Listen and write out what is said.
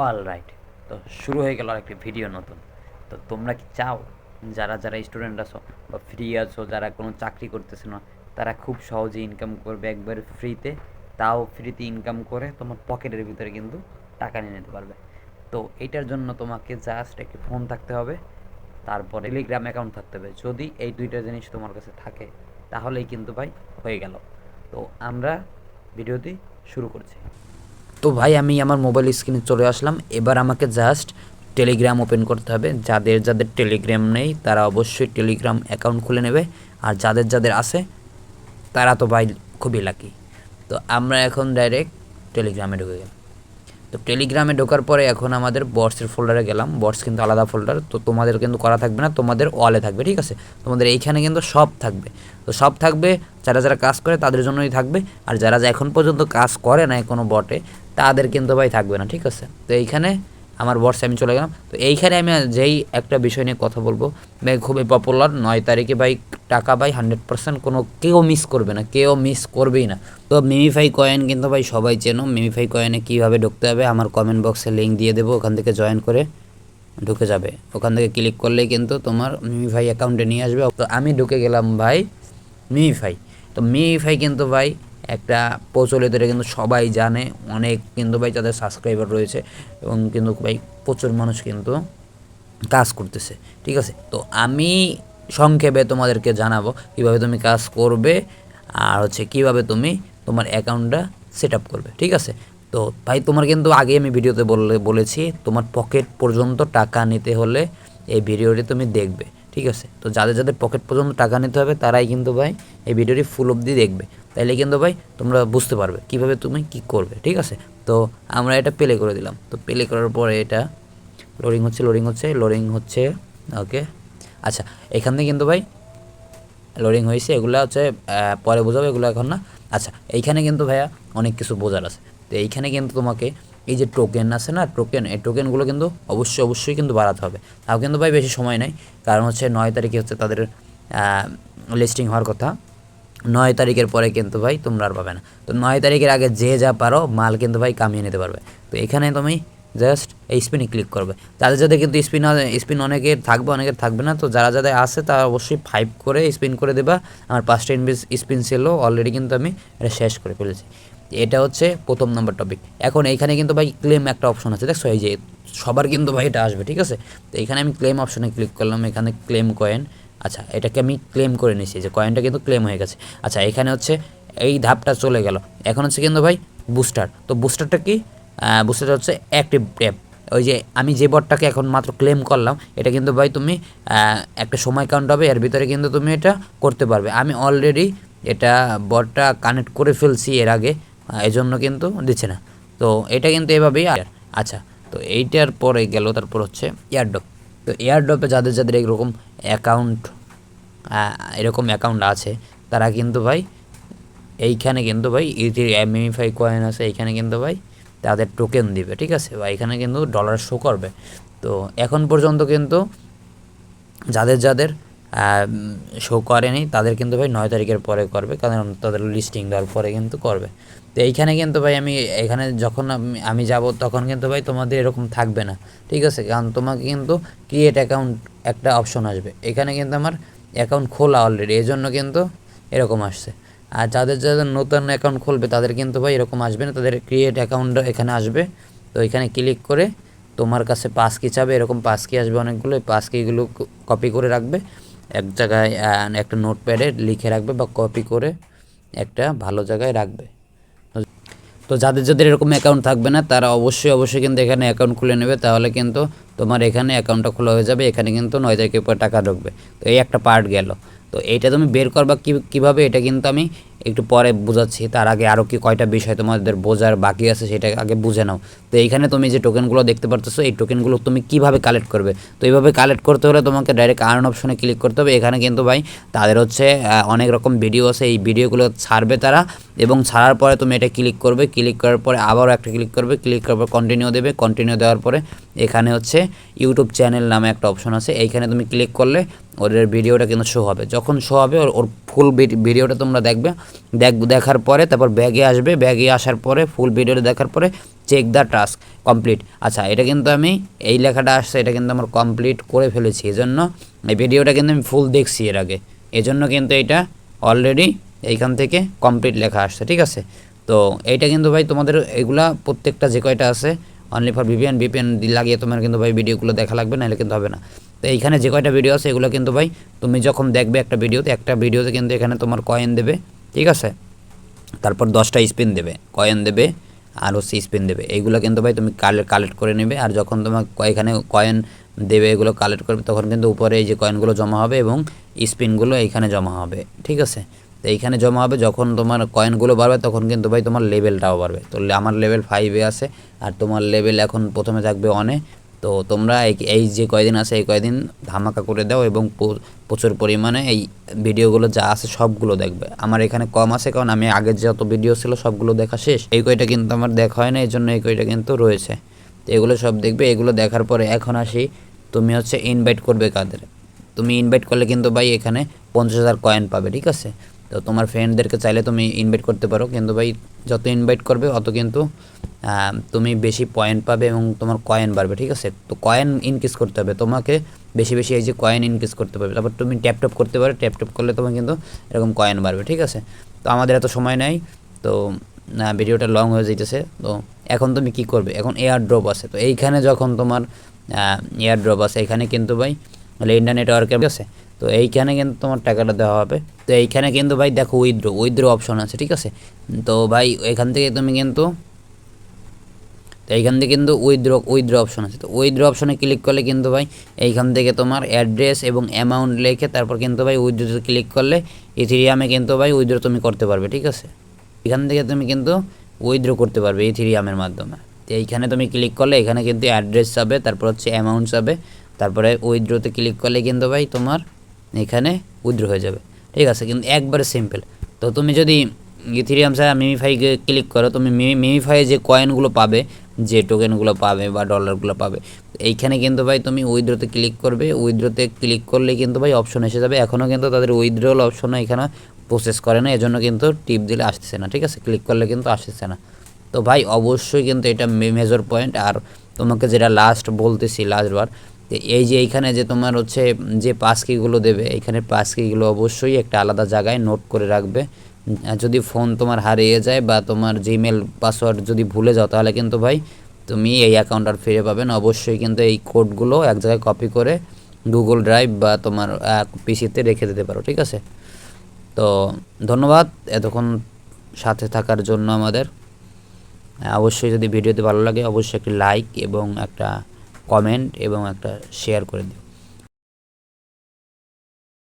All right তো শুরু হয়ে গেল আরেকটি ভিডিও নতুন। তো তোমরা কি চাও যারা যারা স্টুডেন্ট আছো বা ফ্রি আছো, যারা কোনো চাকরি করতেছে না, তারা খুব সহজে ইনকাম করবে একবার ফ্রিতে তাও ফ্রিতে ইনকাম করে তোমার পকেটের ভিতরে কিন্তু টাকা নিয়ে নিতে পারবে। তো এটার জন্য তোমাকে জাস্ট একটি ফোন থাকতে হবে। তারপরে টেলিগ্রাম অ্যাকাউন্ট থাকতে হবে। যদি এই দুইটা জিনিস তোমার কাছে থাকে, তাহলেই কিন্তু ভাই হয়ে গেল। তো আমরা ভিডিওটি শুরু করছি। তো ভাই, আমি আমার মোবাইল স্ক্রিনে চলে আসলাম। এবার আমাকে জাস্ট টেলিগ্রাম ওপেন করতে হবে। যাদের যাদের টেলিগ্রাম নেই, তারা অবশ্যই টেলিগ্রাম অ্যাকাউন্ট খুলে নেবে। আর যাদের যাদের আছে, তারা তো ভাই খুবই লাকি তো আমরা এখন ডাইরেক্ট টেলিগ্রামে ঢুকে গেলাম। তো টেলিগ্রামে ঢোকার পরে এখন আমাদের বটসের ফোল্ডারে গেলাম। বটস কিন্তু আলাদা ফোল্ডার তো তোমাদের কিন্তু করা থাকবে না, তোমাদের ওয়ালে থাকবে, ঠিক আছে? তোমাদের এইখানে কিন্তু সব থাকবে। তো সব থাকবে, যারা যারা কাজ করে তাদের জন্যই থাকবে। আর যারা যা এখন পর্যন্ত কাজ করে না কোনো বটে তাদের কিন্তু ভাই থাকবে না, ঠিক আছে? তো এইখানে আমার বর্ষে আমি চলে গেলাম। তো এইখানে আমি যেই একটা বিষয় নিয়ে কথা বলব, ভাই খুবই পপুলার নয় তারিখে ভাই টাকা ভাই হান্ড্রেড পার্সেন্ট কোনো কেউ মিস করবে না, কেউ মিস করবেই না। তো মিমিফাই কয়েন কিন্তু ভাই সবাই চেনো মিমিফাই কয়েনে কীভাবে ঢুকতে হবে আমার কমেন্ট বক্সে লিঙ্ক দিয়ে দেবো, ওখান থেকে জয়েন করে ঢুকে যাবে। ওখান থেকে ক্লিক করলেই কিন্তু তোমার মিমিফাই অ্যাকাউন্টে নিয়ে আসবে। তো আমি ঢুকে গেলাম ভাই মিমিফাই তো মিমিফাই কিন্তু ভাই একটা প্রচলিত এটা কিন্তু সবাই জানে। অনেক কিন্তু ভাই তাদের সাবস্ক্রাইবার রয়েছে এবং কিন্তু ভাই প্রচুর মানুষ কিন্তু কাজ করতেছে, ঠিক আছে? তো আমি সংক্ষেপে তোমাদেরকে জানাব কীভাবে তুমি কাজ করবে আর হচ্ছে কীভাবে তুমি তোমার অ্যাকাউন্টটা সেট আপ করবে, ঠিক আছে? তো ভাই তোমার কিন্তু আগে আমি ভিডিওতে বলে, বলেছি, তোমার পকেট পর্যন্ত টাকা নিতে হলে এই ভিডিওটি তুমি দেখবে। ঠিক আছে? তো যাদের যাদের পকেট পর্যন্ত টাকা নিতে হবে, তারাই কিন্তু ভাই এই ভিডিওটি ফুল অবধি দেখবে। তাইলে কিন্তু ভাই তোমরা বুঝতে পারবে কীভাবে তুমি কি করবে, ঠিক আছে? তো আমরা এটা প্লে করে দিলাম। তো প্লে করার পরে এটা লোডিং হচ্ছে লোডিং হচ্ছে লোডিং হচ্ছে ওকে আচ্ছা এখান কিন্তু ভাই লোডিং হয়েছে, এগুলো হচ্ছে পরে বোঝাবো, এগুলো এখন না। আচ্ছা এইখানে কিন্তু ভাইয়া অনেক কিছু বোঝার আছে। তো এইখানে কিন্তু তোমাকে এই যে টোকেন আছে না টোকেন এই টোকেনগুলো কিন্তু অবশ্যই অবশ্যই কিন্তু বাড়াতে হবে। তাও কিন্তু ভাই বেশি সময় নেই, কারণ হচ্ছে নয় তারিখে হচ্ছে তাদের লিস্টিং হওয়ার কথা। নয় তারিখের পরে কিন্তু ভাই তোমরা আর পাবে না। তো নয় তারিখের আগে যে যা পারো, মাল কিন্তু ভাই কামিয়ে নিতে পারবে। তো এখানে তুমি জাস্ট এই স্পিনে ক্লিক করবে। যাদের যাদের কিন্তু স্পিন স্পিন অনেকের থাকবে অনেকের থাকবে না। তো যারা যাদের আছে, তারা অবশ্যই ফাইভ করে স্পিন করে দেবা। আমার পাঁচটা ইনভিস স্পিন ছিল অলরেডি কিন্তু আমি এটা শেষ করে ফেলেছি। এটা হচ্ছে প্রথম নম্বর টপিক এখন এইখানে কিন্তু ভাই ক্লেম একটা অপশন আছে, দেখছ? এই যে সবার কিন্তু ভাই এটা আসবে, ঠিক আছে? তো এখানে আমি ক্লেম অপশনে ক্লিক করলাম, এখানে ক্লেম কয়েন আচ্ছা এটাকে আমি ক্লেম করে নিয়েছি যে কয়েনটা কিন্তু ক্লেম হয়ে গেছে। আচ্ছা এখানে হচ্ছে এই ধাপটা চলে গেল। এখন হচ্ছে কিন্তু ভাই বুস্টার তো বুস্টারটা কি? বুস্টারটা হচ্ছে অ্যাক্টিভ ট্যাপ ওই যে আমি যে বটটাকে এখন মাত্র ক্লেম করলাম, এটা কিন্তু ভাই তুমি একটা সময় কাউন্ট হবে, এর ভিতরে কিন্তু তুমি এটা করতে পারবে। আমি অলরেডি এটা বটটা কানেক্ট করে ফেলছি এর আগে। আহ, এজন্য কিন্তু দিচ্ছে না। তো এটা কিন্তু এভাবেই আচ্ছা তো এইটার পরে গেল তারপর হচ্ছে এয়ারড্রপ তো এয়ারড্রপে যাদের যাদের এরকম অ্যাকাউন্ট এরকম অ্যাকাউন্ট আছে তারা কিন্তু ভাই এইখানে কিন্তু ভাই ইথি এমএমিফাই কয়েন আছে এইখানে কিন্তু ভাই তাদের টোকেন দিবে ঠিক আছে? বা এখানে কিন্তু ডলার শো করবে। তো এখন পর্যন্ত কিন্তু যাদের যাদের শো করেনি। তাদের কিন্তু ভাই নয় তারিখের পরে করবে, কারণ তাদের লিস্টিং দেওয়ার পরে কিন্তু করবে। তো এইখানে কিন্তু ভাই আমি, এখানে যখন আমি যাব তখন কিন্তু ভাই তোমাদের এরকম থাকবে না। ঠিক আছে? কারণ তোমাকে কিন্তু ক্রিয়েট অ্যাকাউন্ট একটা অপশন আসবে। এখানে কিন্তু আমার অ্যাকাউন্ট খোলা অলরেডি এই জন্য কিন্তু এরকম আসছে। আর যাদের যাদের নতুন অ্যাকাউন্ট খুলবে, তাদের কিন্তু ভাই এরকম আসবে না। তাদের ক্রিয়েট অ্যাকাউন্ট এখানে আসবে। তো এখানে ক্লিক করে তোমার কাছে পাস কি চাবে, এরকম পাস কি আসবে অনেকগুলো পাস কিগুলো কপি করে রাখবে। এক জায়গায় একটা নোটপ্যাডে লিখে রাখবে বা কপি করে একটা ভালো জায়গায় রাখবে। তো যাদের যাদের এরকম অ্যাকাউন্ট থাকবে না, তারা অবশ্যই অবশ্যই কিন্তু এখানে অ্যাকাউন্ট খুলে নেবে। তাহলে কিন্তু তোমার এখানে অ্যাকাউন্টটা খোলা হয়ে যাবে, এখানে কিন্তু নয় তারিখের পর টাকা ঢুকবে। তো এই একটা পার্ট গেল। তো এইটা তুমি বের করবা কীভাবে? এটা কিন্তু আমি একটু পরে বোঝাচ্ছি, তার আগে আরও কি কয়টা বিষয় তোমাদের বোঝার বাকি আছে সেটা আগে বুঝে নাও। তো এইখানে তুমি যে টোকেনগুলো দেখতে পারতেছো, এই টোকেনগুলো তুমি কীভাবে কালেক্ট করবে? তো এইভাবে কালেক্ট করতে হলে তোমাকে ডাইরেক্ট আর্ন অপশনে ক্লিক করতে হবে। এখানে কিন্তু ভাই, তাদের হচ্ছে অনেক রকম ভিডিও আছে। এই ভিডিওগুলো ছাড়বে তারা এবং ছাড়ার পরে তুমি এটা ক্লিক করবে। ক্লিক করার পরে আবারও একটা ক্লিক করবে। ক্লিক করার পর কন্টিনিউ দেবে। কন্টিনিউ দেওয়ার পরে এখানে হচ্ছে ইউটিউব চ্যানেল নামে একটা অপশন আছে। এইখানে তুমি ক্লিক করলে ওদের ভিডিওটা কিন্তু শো হবে। যখন শো হবে, ওর- ওর ফুল ভিডিওটা তোমরা দেখবে। দেখ, দেখার পরে, তারপর ব্যাগে আসবে। ব্যাগে আসার পরে ফুল ভিডিওটা দেখার পরে চেক দ্য টাস্ক কমপ্লিট আচ্ছা এটা কিন্তু আমি, এই লেখাটা আসছে, এটা কিন্তু আমার কমপ্লিট করে ফেলেছি। এজন্য এই ভিডিওটা কিন্তু আমি ফুল দেখছি এর আগে। এজন্য কিন্তু এটা অলরেডি এইখান থেকে কমপ্লিট লেখা আসছে, ঠিক আছে? তো এইটা কিন্তু ভাই তোমাদের, এগুলা প্রত্যেকটা যে কয়টা আছে অনলি ফর ভিপিএন ভিপিএন লাগিয়ে তোমার কিন্তু ভাই ভিডিওগুলো দেখা লাগবে, নাহলে কিন্তু হবে না। তো এইখানে যে কয়টা ভিডিও আছে, এগুলো কিন্তু ভাই তুমি যখন দেখবে একটা ভিডিওতে একটা ভিডিওতে কিন্তু এখানে তোমার কয়েন দেবে, ঠিক আছে? তারপর দশটা স্পিন দেবে কয়েন দেবে, আর হচ্ছে স্পিন দেবে। এইগুলো কিন্তু ভাই তুমি কালেক্ট কালেক্ট করে নেবে, আর যখন তোমার এখানে কয়েন দেবে, এগুলো কালেক্ট করবে, তখন কিন্তু উপরে এই যে কয়েনগুলো জমা হবে এবং স্পিনগুলো এইখানে জমা হবে, ঠিক আছে? তো এইখানে জমা হবে, যখন তোমার কয়েনগুলো বাড়বে তখন কিন্তু ভাই তোমার লেভেলটাও বাড়বে। তো আমার লেভেল ফাইভে আছে, আর তোমার লেভেল এখন প্রথমে থাকবে অনে তো তোমরা এই- এই যে কয়দিন আছে, এই কয়দিন ধামাকা করে দাও এবং প্রচুর পরিমাণে এই ভিডিওগুলো যা আছে সবগুলো দেখবে। আমার এখানে কম আছে কারণ আমি আগের যত ভিডিও ছিল সবগুলো দেখা শেষ। এই কয়টা কিন্তু আমার দেখা হয় না এই জন্য এই কয়টা কিন্তু রয়েছে। তো এগুলো সব দেখবে, এগুলো দেখার পরে এখন আসি, তুমি হচ্ছে ইনভাইট করবে কাদের? তুমি ইনভাইট করলে কিন্তু ভাই এখানে পঞ্চাশ হাজার কয়েন পাবে, ঠিক আছে? তো তোমার ফ্রেন্ডদেরকে চাইলে তুমি ইনভাইট করতে পারো। কিন্তু ভাই, যত ইনভাইট করবে, অত কিন্তু তুমি বেশি পয়েন্ট পাবে এবং তোমার কয়েন বাড়বে, ঠিক আছে? তো কয়েন ইনক্রিজ করতে হবে। তোমাকে বেশি বেশি এই যে কয়েন ইনক্রিজ করতে পারবে তারপর তুমি ট্যাপ ট্যাপ করতে পারো। ট্যাপ ট্যাপ করলে তোমার কিন্তু এরকম কয়েন বাড়বে, ঠিক আছে? তো আমাদের এত সময় নেই। তো ভিডিওটা লং হয়ে যাইতেছে। তো এখন তুমি কি করবে? এখন এয়ার ড্রপ আছে। তো এইখানে যখন তোমার এয়ার ড্রপ আছে, এখানে কিন্তু ভাই তাহলে ইন্টারনেট নেটওয়ার্কের আছে। তো এইখানে কিন্তু তোমার টাকাটা দেওয়া হবে। তো এইখানে কিন্তু ভাই দেখো উইথড্রো উইথড্রো অপশন আছে, ঠিক আছে? তো ভাই এখান থেকে তুমি কিন্তু, তো এইখান থেকে কিন্তু উইথড্র উইথড্র অপশন আছে। তো উইথড্র অপশনে ক্লিক করলে কিন্তু ভাই এইখান থেকে তোমার অ্যাড্রেস এবং অ্যামাউন্ট লিখে তারপর কিন্তু ভাই উইথড্রোতে ক্লিক করলে ইথিরিয়ামে কিন্তু ভাই উইথড্র তুমি করতে পারবে, ঠিক আছে? এখান থেকে তুমি কিন্তু উইথড্র করতে পারবে ইথিরিয়ামের মাধ্যমে। তো এইখানে তুমি ক্লিক করলে এখানে কিন্তু অ্যাড্রেস যাবে তারপর হচ্ছে অ্যামাউন্ট যাবে তারপরে উইথড্রোতে ক্লিক করলে কিন্তু ভাই তোমার এখানে উইথড্র হয়ে যাবে। ঠিক আছে, কিন্তু একবারে সিম্পল। তো তুমি যদি ইথিরিয়াম ছাড়া মিমিফাইকে ক্লিক করো, তুমি মিমিফাইয়ে যে কয়েনগুলো পাবে, যে টোকেনগুলো পাবে বা ডলারগুলো পাবে, এইখানে কিন্তু ভাই তুমি উইথড্রোতে ক্লিক করবে। উইথড্রোতে ক্লিক করলে কিন্তু ভাই অপশন এসে যাবে। এখনও কিন্তু তাদের উইথড্রল অপশনও এখানে প্রসেস করে না, এজন্য কিন্তু টিপ দিলে আসতেছে না। ঠিক আছে, ক্লিক করলে কিন্তু আসতেছে না। তো ভাই অবশ্যই কিন্তু এটা মেজর পয়েন্ট আর তোমাকে যেটা লাস্ট বলতেছি লাস্টবার তো এই যে এইখানে যে তোমার হচ্ছে যে পাস কিগুলো দেবে, এইখানে পাস কিগুলো অবশ্যই একটা আলাদা জায়গায় নোট করে রাখবে। যদি ফোন তোমার হারিয়ে যায় বা তোমার জিমেল পাসওয়ার্ড যদি ভুলে যাও, তাহলে কিন্তু ভাই তুমি এই অ্যাকাউন্ট আর ফিরে পাবে না। অবশ্যই কিন্তু এই কোডগুলো এক জায়গায় কপি করে গুগল ড্রাইভ বা তোমার পিসিতে রেখে দিতে পারো, ঠিক আছে? তো ধন্যবাদ এতক্ষণ সাথে থাকার জন্য আমাদের। অবশ্যই যদি ভিডিওতে ভালো লাগে, অবশ্যই একটি লাইক এবং একটা কমেন্ট এবং একটা শেয়ার করে দিও।